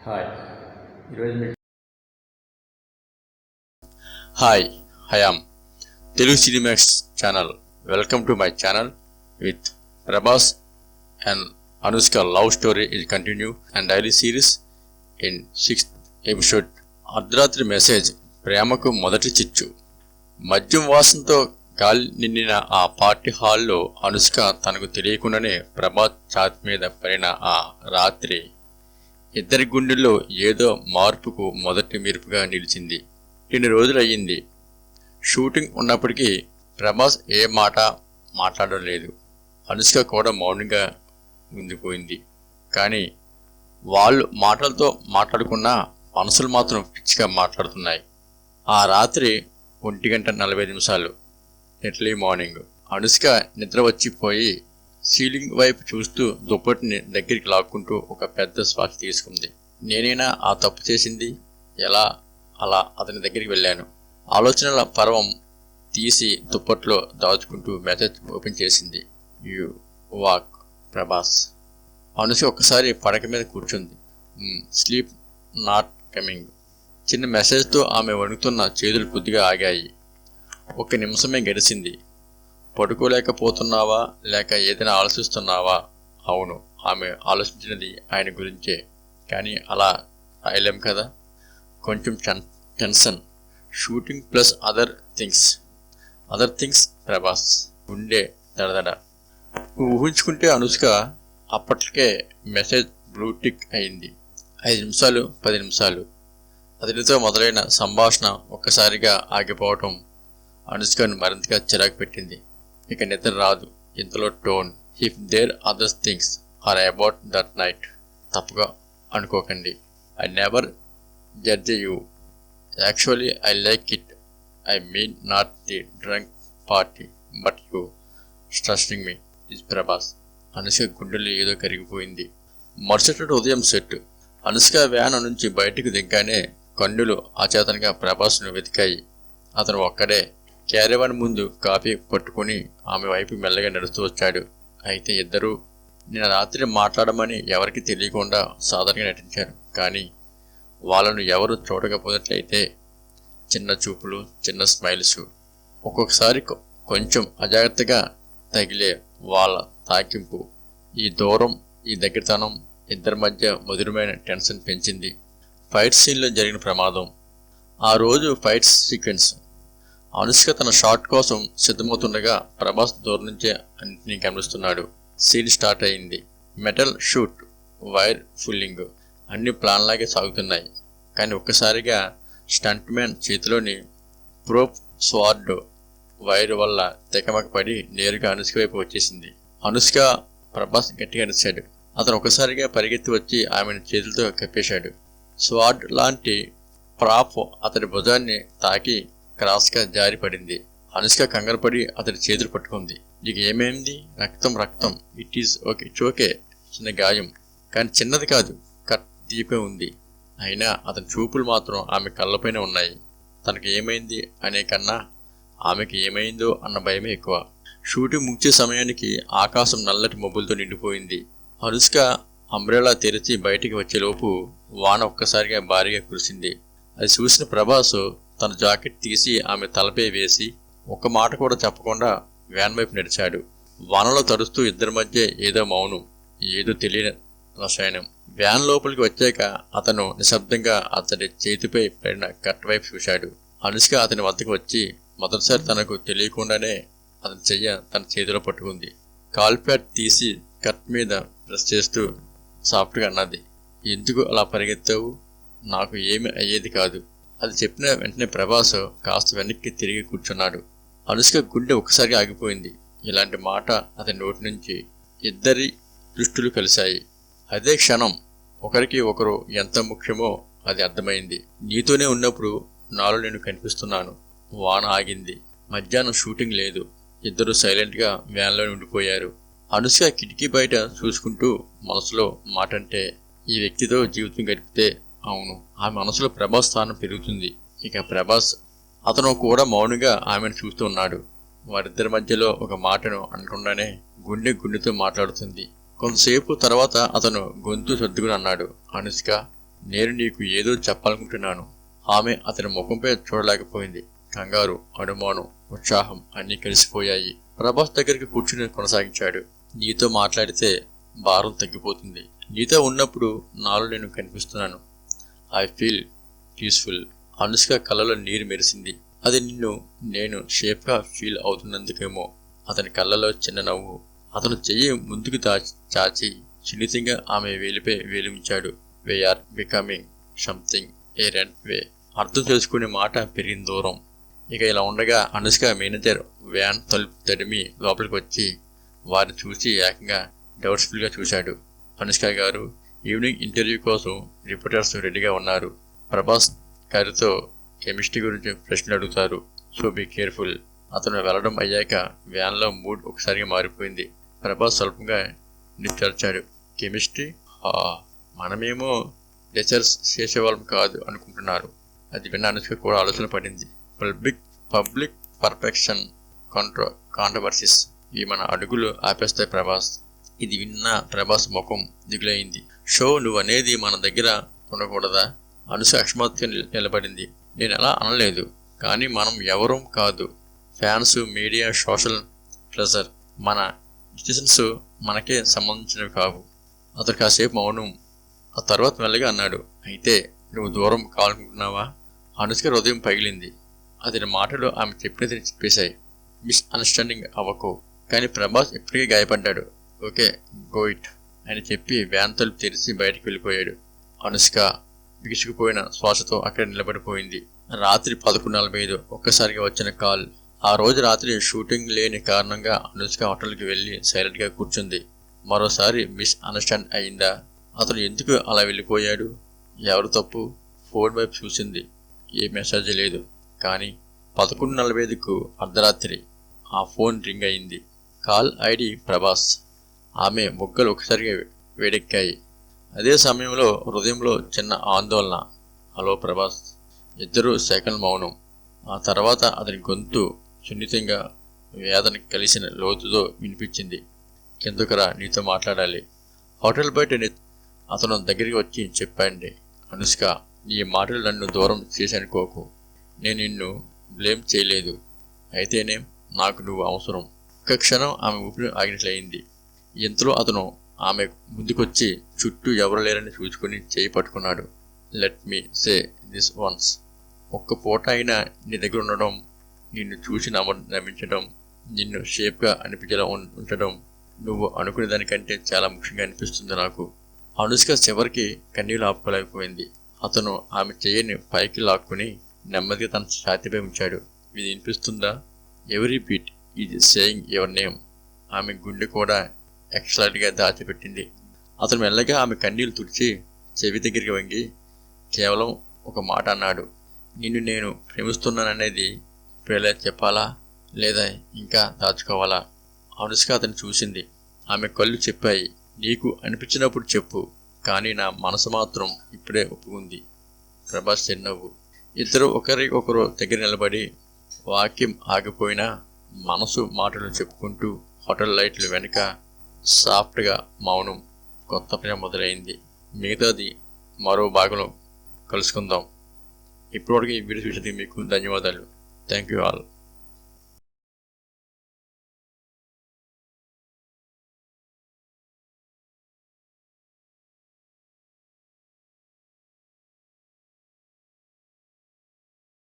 Hi ఈరోజు hi I'm Telugu Cinemax channel welcome to my channel with Prabhas and Anushka love story is continue and daily series in sixth episode అర్ధరాత్రి message ప్రేమకు మొదటి చిచ్చు మద్యం వాసనతో గాలి నిండిన ఆ పార్టీ హాల్లో అనుష్క తనకు తెలియకుండానే ప్రభాస్ ఛాతి మీద పడిన ఆ రాత్రి ఇద్దరి గుండెల్లో ఏదో మార్పుకు మొదటి మెరుపుగా నిలిచింది. రెండు రోజులయ్యింది. షూటింగ్ ఉన్నప్పటికీ ప్రభాస్ ఏ మాట మాట్లాడడం లేదు. అనుష్క కూడా మౌనంగా ఉండిపోయింది. కానీ వాళ్ళు మాటలతో మాట్లాడుకున్నా మనసులు మాత్రం పిచ్చిగా మాట్లాడుతున్నాయి. ఆ రాత్రి ఒంటి గంట నలభై నిమిషాలు. Early morning. అనుష్క నిద్ర వచ్చిపోయి సీలింగ్ వైపు చూస్తూ దుప్పటిని దగ్గరికి లాక్కుంటూ ఒక పెద్ద శ్వాస తీసుకుంది. నేనైనా ఆ తప్పు చేసింది? ఎలా? అలా అతని దగ్గరికి వెళ్ళాను. ఆలోచనల పర్వం తీసి దుప్పట్లో దాచుకుంటూ మెసేజ్ ఓపెన్ చేసింది. You awake Prabhas. అనుష ఒక్కసారి పడక మీద కూర్చుంది. Sleep not coming. చిన్న మెసేజ్తో ఆమె వణుకుతున్న చేతులు కొద్దిగా ఆగాయి. ఒక్క నిమిషమే గడిచింది. పడుకోలేకపోతున్నావా? లేక ఏదైనా ఆలోచిస్తున్నావా? అవును ఆమె ఆలోచించినది ఆయన గురించే. కానీ అలా రాయలేం కదా? కొంచెం ten tension. Shooting plus other things. Other things Prabhas. ఉండే దడదడ. నువ్వు ఊహించుకుంటే అనుష్క అప్పటికే మెసేజ్ బ్లూటిక్ అయింది. ఐదు నిమిషాలు పది నిమిషాలు. అతనితో మొదలైన సంభాషణ ఒక్కసారిగా ఆగిపోవటం అనుష్కను మరింతగా చిరాకు పెట్టింది. ఇక నిద్ర రాదు. ఇంతలో tone if there others things are about that night తప్పుగా అనుకోకండి. I never judge you actually I like it I mean not the drunk party but you trusting me is Prabhas Anushka గుండెలు ఏదో కరిగిపోయింది. మరుసటి ఉదయం సెట్. అనుష్క వ్యాన్ నుంచి బయటకు దిగ్గానే కన్నులు అచేతనగా ప్రభాస్ను వెతికాయి. అతను ఒక్కడే క్యారవాన్ ముందు కాఫీ పట్టుకుని ఆమె వైపు మెల్లగా నడుస్తూ వచ్చాడు. అయితే ఇద్దరూ నిన్న రాత్రి మాట్లాడమని ఎవరికి తెలియకుండా సాధారణంగా నటించారు. కానీ వాళ్ళను ఎవరు చూడకపోయినట్లయితే చిన్న చూపులు చిన్న స్మైల్స్ ఒక్కొక్కసారి కొంచెం అజాగ్రత్తగా తగిలే వాళ్ళ తాకింపు ఈ దూరం ఈ దగ్గరతనం ఇద్దరి మధ్య మధురమైన టెన్షన్ పెంచింది. ఫైట్ సీన్లో జరిగిన ప్రమాదం. ఆ రోజు ఫైట్ సీక్వెన్స్ అనుష్క తన షాట్ కోసం సిద్ధమవుతుండగా ప్రభాస్ దూరం నుంచే అన్నింటినీ గమనిస్తున్నాడు. సీన్ స్టార్ట్ అయింది. మెటల్ షూట్ వైర్ ఫుల్లింగ్ అన్ని ప్లాన్ లాగే సాగుతున్నాయి. కానీ ఒక్కసారిగా స్టంట్ మ్యాన్ చేతిలోని ప్రోప్ స్వార్డ్ వైర్ వల్ల తెకమక పడి నేరుగా అనుష్క వైపు వచ్చేసింది. అనుష్క ప్రభాస్ గట్టిగా అరిచాడు. అతను ఒకసారిగా పరిగెత్తి వచ్చి ఆమెను చేతులతో కప్పేశాడు. స్వార్డ్ లాంటి ప్రాప్ అతడి భుజాన్ని తాకి క్రాస్గా జారి పడింది అనుష్క కంగారుపడి అతడి చేతులు పట్టుకుంది. నీకు ఏమైంది? రక్తం రక్తం. It is okay it's okay చిన్న గాయం. కానీ చిన్నది కాదు. కట్ దీపే ఉంది. అయినా అతని చూపులు మాత్రం ఆమె కళ్ళపైన ఉన్నాయి. తనకు ఏమైంది? అనే కన్నా ఆమెకి ఏమైందో అన్న భయమే ఎక్కువ. షూటింగ్ ముగిసే సమయానికి ఆకాశం నల్లటి మబ్బులతో నిండిపోయింది. అనుష్క అంబ్రెలా తెరిచి బయటికి వచ్చేలోపు వాన ఒక్కసారిగా భారీగా కురిసింది. అది చూసిన ప్రభాస్ తన జాకెట్ తీసి ఆమె తలపై వేసి ఒక్క మాట కూడా చెప్పకుండా వ్యాన్ వైపు నడిచాడు. వానలో తడుస్తూ ఇద్దరి మధ్య ఏదో మౌనం ఏదో తెలియని రసాయనం. వ్యాన్ లోపలికి వచ్చాక అతను నిశ్శబ్దంగా అతని చేతిపై పడిన కట్ వైపు చూశాడు. అనుష్క అతని వద్దకు వచ్చి మొదటిసారి తనకు తెలియకుండానే అతని చెయ్య తన చేతిలో పట్టుకుంది. కాల్ ప్యాడ్ తీసి కట్ మీద ప్రెస్ చేస్తూ సాఫ్ట్గా అన్నది ఎందుకు అలా పరిగెత్తావు? నాకు ఏమి అయ్యేది కాదు. అది చెప్పిన వెంటనే ప్రభాస్ కాస్త వెనక్కి తిరిగి కూర్చున్నాడు. అనుష్క గుండె ఒకసారి ఆగిపోయింది. ఇలాంటి మాట అతని నోటి నుంచి ఇద్దరి దృష్టిలు కలిశాయి. అదే క్షణం ఒకరికి ఒకరు ఎంత ముఖ్యమో అది అర్థమైంది. నీతోనే ఉన్నప్పుడు నాలో నేను కనిపిస్తున్నాను. వాన ఆగింది. మధ్యాహ్నం షూటింగ్ లేదు. ఇద్దరు సైలెంట్గా వ్యాన్లో ఉండిపోయారు. అనుష్క కిటికీ బయట చూసుకుంటూ మనసులో మాట అంటే ఈ వ్యక్తితో జీవితం గడిపితే అవును. ఆమె మనసులో ప్రభాస్ స్థానం పెరుగుతుంది. ఇక ప్రభాస్ అతను కూడా మౌనుగా ఆమెను చూస్తూ ఉన్నాడు. వారిద్దరి మధ్యలో ఒక మాటను అనకుండానే గుండె గుండెతో మాట్లాడుతుంది. కొంతసేపు తర్వాత అతను గొంతు సర్దుకుని అన్నాడు అనుష్క నేను నీకు ఏదో చెప్పాలనుకుంటున్నాను. ఆమె అతని ముఖంపై చూడలేకపోయింది. కంగారు అనుమానం ఉత్సాహం అన్నీ కలిసిపోయాయి. ప్రభాస్ దగ్గరికి కూర్చుని కొనసాగించాడు. నీతో మాట్లాడితే భారం తగ్గిపోతుంది. నీతో ఉన్నప్పుడు నాలో నేను కనిపిస్తున్నాను. ఐ ఫీల్ పీస్ఫుల్ అనుష్క కళ్ళలో నీరు మెరిసింది. అది నిన్ను నేను షేప్గా ఫీల్ అవుతున్నందుకేమో. అతని కళ్ళలో చిన్న నవ్వు. అతను చెయ్యి ముందుకు దాచి చాచి సున్నితంగా ఆమె వేలిపై వేలించాడు we are becoming something a red way అర్థం చేసుకునే మాట పెరిగిన దూరం. ఇక ఇలా ఉండగా అనుష్క మేనేజర్ వ్యాన్ తలుపు తడిమి లోపలికి వచ్చి వారిని చూసి ఏకంగా డౌట్స్ఫుల్గా చూశాడు. అనుష్క గారు ఈవినింగ్ ఇంటర్వ్యూ కోసం రిపోర్టర్స్ రెడీగా ఉన్నారు. ప్రభాస్ గారితో కెమిస్ట్రీ గురించి ప్రశ్నలు అడుగుతారు. సో బీ కేర్ఫుల్ అతను వెళ్ళడం అయ్యాక వ్యాన్లో మూడ్ ఒకసారిగా మారిపోయింది. ప్రభాస్ స్వల్పంగా నిచ్చర్చాడు కెమిస్ట్రీ ఆ, మనమేమో లెచర్స్ చేసేవాళ్ళం కాదు అనుకుంటున్నారు. అది విన్న అనుష్క కూడా ఆలోచన పడింది. పబ్లిక్ పబ్లిక్ పర్ఫెక్షన్ కాంట్రో కాంట్రవర్సీస్ ఈ మన అడుగులు ఆపేస్తాయి ప్రభాస్. ఇది విన్న ప్రభాస్ ముఖం దిగులైంది. షో నువ్వనేది మన దగ్గర ఉండకూడదా? అనుసు అక్షమత్య నిలబడింది. నేను అలా అనలేదు. కానీ మనం ఎవరూ కాదు. ఫ్యాన్స్ మీడియా సోషల్ ప్రెజర్ మన డిసిషన్స్ మనకే సంబంధించినవి కావు. అతను కాసేపు మౌనం ఆ తర్వాత మెల్లగా అన్నాడు అయితే నువ్వు దూరం కావాలనుకుంటున్నావా? అనుష్క హృదయం పగిలింది. అతని మాటలు ఆమె చెప్పినది చెప్పేశాయి. మిస్ అండర్స్టాండింగ్ అవ్వకు. కానీ ప్రభాస్ ఇప్పటికే గాయపడ్డాడు. ఓకే గోయిట్ అని చెప్పి వ్యాన్ తలుపు తెరిచి బయటకు వెళ్ళిపోయాడు. అనుష్క బిగుసుకుపోయిన శ్వాసతో అక్కడ నిలబడిపోయింది. రాత్రి పదకొండు నలభై ఐదు ఒక్కసారిగా వచ్చిన కాల్. ఆ రోజు రాత్రి షూటింగ్ లేని కారణంగా అనుష్క హోటల్కి వెళ్ళి సైలెంట్గా కూర్చుంది. మరోసారి మిస్ అండర్స్టాండ్ అయిందా అతను ఎందుకు అలా వెళ్ళిపోయాడు? ఎవరు తప్పు? ఫోన్ వైపు చూసింది. ఏ మెసేజ్ లేదు. కానీ పదకొండు నలభై ఐదుకు అర్ధరాత్రి ఆ ఫోన్ రింగ్ అయింది. Call ID Prabhas. ఆమె మొగ్గలు ఒకసారిగా వేడెక్కాయి. అదే సమయంలో హృదయంలో చిన్న ఆందోళన. హలో ప్రభాస్ ఇద్దరూ సెకండ్ మౌనం. ఆ తర్వాత అతని గొంతు సున్నితంగా వేదన కలిసిన లోతుతో వినిపించింది. కిందకురా నీతో మాట్లాడాలి. హోటల్ బయట ని- అతను దగ్గరికి వచ్చి చెప్పండి అనుష్క నీ మాటలు నన్ను దూరం చేశానుకోకు నేను నిన్ను బ్లేమ్ చేయలేదు. అయితేనేం? నాకు నువ్వు అవసరం. ఒక క్షణం ఆమె ఊపిరి ఆగినట్లయింది. ఇంతలో అతను ఆమె ముందుకొచ్చి చుట్టూ ఎవరు లేరని చూసుకుని చేయి పట్టుకున్నాడు. Let me say this once ఒక్క పూట అయినా నీ దగ్గర ఉండడం నిన్ను చూసి నమ్మ నమ్మించడం నిన్ను షేప్గా అనిపించేలా ఉం- ఉంచడం నువ్వు అనుకునే దానికంటే చాలా ముఖ్యంగా అనిపిస్తుంది నాకు. అనుష్క చివరికి కన్నీళ్ళు ఆపుకోలేకపోయింది. అతను ఆమె చెయ్యని పైకి లాక్కుని నెమ్మదిగా తన ఛాతిపై ఉంచాడు. ఇది వినిపిస్తుందా? ఎవరీ బీట్ ఇది సేయింగ్ యువర్ నేమ్ ఆమె గుండె కూడా ఎక్సలెంట్గా దాచిపెట్టింది. అతను మెల్లగా ఆమె కన్నీళ్ళు తుడిచి చెవి దగ్గరికి వంగి కేవలం ఒక మాట అన్నాడు. నిన్ను నేను ప్రేమిస్తున్నాననేది ఇప్పుడెలా చెప్పాలా? లేదా ఇంకా దాచుకోవాలా? అనుష్క అతను చూసింది. ఆమె కళ్ళు చెప్పాయి. నీకు అనిపించినప్పుడు చెప్పు కానీ నా మనసు మాత్రం ఇప్పుడే ఒప్పుకుంది. ప్రభాస్ చిరునవ్వు ఇద్దరు ఒకరి ఒకరు దగ్గర నిలబడి వాక్యం ఆగిపోయినా మనసు మాటలు చెప్పుకుంటూ హోటల్ లైట్లు వెనుక సాఫ్ట్గా మౌనం కొత్త ప్రేమ మొదలైంది. మిగతాది మరో భాగంలో కలుసుకుందాం. ఇప్పటివరకు ఈ వీడియో చూసినందుకు మీకు ధన్యవాదాలు. Thank you all.